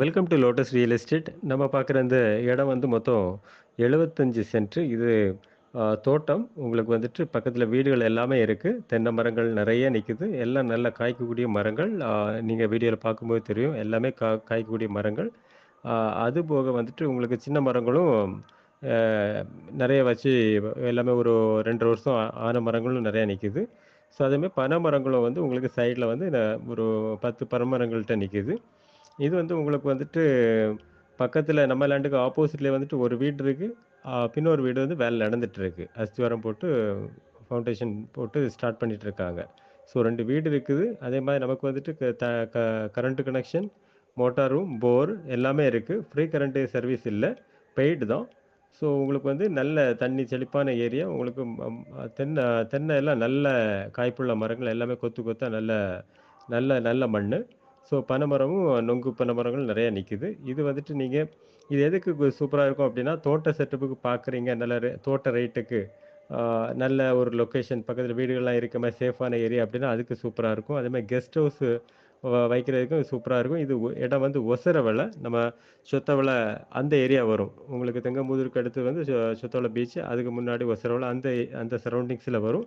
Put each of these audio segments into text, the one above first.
Welcome to lotus real estate. நம்ம பார்க்குற இந்த இடம் வந்து மொத்தம் எழுபத்தஞ்சு சென்ட்ரு இது தோட்டம். உங்களுக்கு வந்துட்டு பக்கத்தில் வீடுகள் எல்லாமே இருக்குது தென்னை மரங்கள் நிறைய நிற்குது எல்லாம் நல்லா காய்க்கக்கூடிய மரங்கள். நீங்கள் வீடியோவில் பார்க்கும்போது தெரியும். எல்லாமே கா காய்க்கக்கூடிய மரங்கள். அது போக வந்துட்டு உங்களுக்கு சின்ன மரங்களும் நிறைய வச்சு எல்லாமே ஒரு 2 1/2 வருஷம் ஆன மரங்களும் நிறையா நிற்கிது ஸோ அதேமாதிரி பனை மரங்களும் வந்து உங்களுக்கு சைடில் வந்து ந ஒரு பத்து பனை மரங்கள்கிட்ட நிற்கிது இது வந்து உங்களுக்கு வந்துட்டு பக்கத்தில் நம்ம லேண்டுக்கு ஆப்போசிட்லேயே வந்துட்டு ஒரு வீடு இருக்குது பின்னொரு வீடு வந்து வேலை நடந்துகிட்ருக்கு அஸ்திவாரம் போட்டு ஃபவுண்டேஷன் போட்டு ஸ்டார்ட் பண்ணிகிட்டு இருக்காங்க. ஸோ ரெண்டு வீடு இருக்குது. அதே மாதிரி நமக்கு வந்துட்டு க த க current connection, motor room, bore எல்லாமே இருக்குது ஃப்ரீ கரண்ட்டு சர்வீஸ் இல்லை பெய்டு தான். ஸோ உங்களுக்கு வந்து நல்ல தண்ணி செழிப்பான ஏரியா. உங்களுக்கு தென்னை தென்னை எல்லாம் நல்ல காய்ப்புள்ள மரங்கள் எல்லாமே கொத்து கொத்தா நல்ல நல்ல நல்ல மண் ஸோ பனை மரமும், நொங்கு பனை மரங்கள் நிற்குது இது வந்துட்டு நீங்கள் இது எதுக்கு சூப்பராக இருக்கும் அப்படின்னா தோட்ட செட்டப்புக்கு பார்க்குறீங்க. நல்ல தோட்ட ரேட்டுக்கு நல்ல ஒரு லொகேஷன் பக்கத்தில் வீடுகள்லாம் இருக்க மாதிரி சேஃபான ஏரியா அப்படின்னா அதுக்கு சூப்பராக இருக்கும். அதேமாதிரி கெஸ்ட் ஹவுஸ் வைக்கிறதுக்கும் சூப்பராக இருக்கும். இது ஒ இடம் வந்து ஒசரவள. நம்ம சொத்தவளை அந்த ஏரியா வரும். உங்களுக்கு தெங்கமுதூருக்கு அடுத்து வந்து சொ பீச். அதுக்கு முன்னாடி ஒசரவள அந்த அந்த சரௌண்டிங்ஸில் வரும்.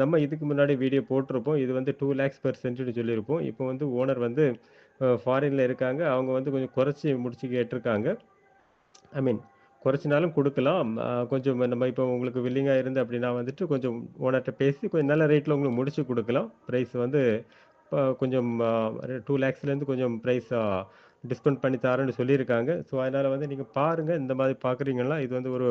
நம்ம இதுக்கு முன்னாடி வீடியோ போட்டிருப்போம். இது வந்து டூ லேக்ஸ் பெர் சென்ட்னு சொல்லியிருப்போம். இப்போ வந்து ஓனர் வந்து ஃபாரினில் இருக்காங்க. அவங்க வந்து கொஞ்சம் குறைச்சி முடிச்சு கேட்டிருக்காங்க ஐ மீன் குறைச்சினாலும் கொடுக்கலாம் கொஞ்சம் நம்ம இப்போ உங்களுக்கு வில்லிங்காக இருந்து அப்படின்னா வந்துட்டு கொஞ்சம் ஓனர்கிட்ட பேசி கொஞ்சம் நல்ல ரேட்டில் உங்களுக்கு முடிச்சு கொடுக்கலாம் ப்ரைஸ் வந்து கொஞ்சம் டூ லேக்ஸ்லேருந்து கொஞ்சம் ப்ரைஸ் டிஸ்கவுண்ட் பண்ணி தரேன்னு சொல்லியிருக்காங்க. ஸோ அதனால் வந்து நீங்கள் பாருங்கள் இந்த மாதிரி பார்க்குறீங்கன்னா, இது வந்து ஒரு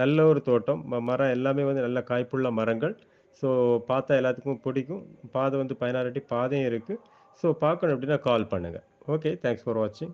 நல்ல ஒரு தோட்டம். மரம் எல்லாமே வந்து நல்ல காய்ப்புள்ள மரங்கள். ஸோ பார்த்தா எல்லாத்துக்கும் பிடிக்கும். பாதை வந்து 16 அடி பாதையும் இருக்குது ஸோ பார்க்கணும் அப்படின்னா கால் பண்ணுங்கள் ஓகே. தேங்க்ஸ் ஃபார் வாட்சிங்.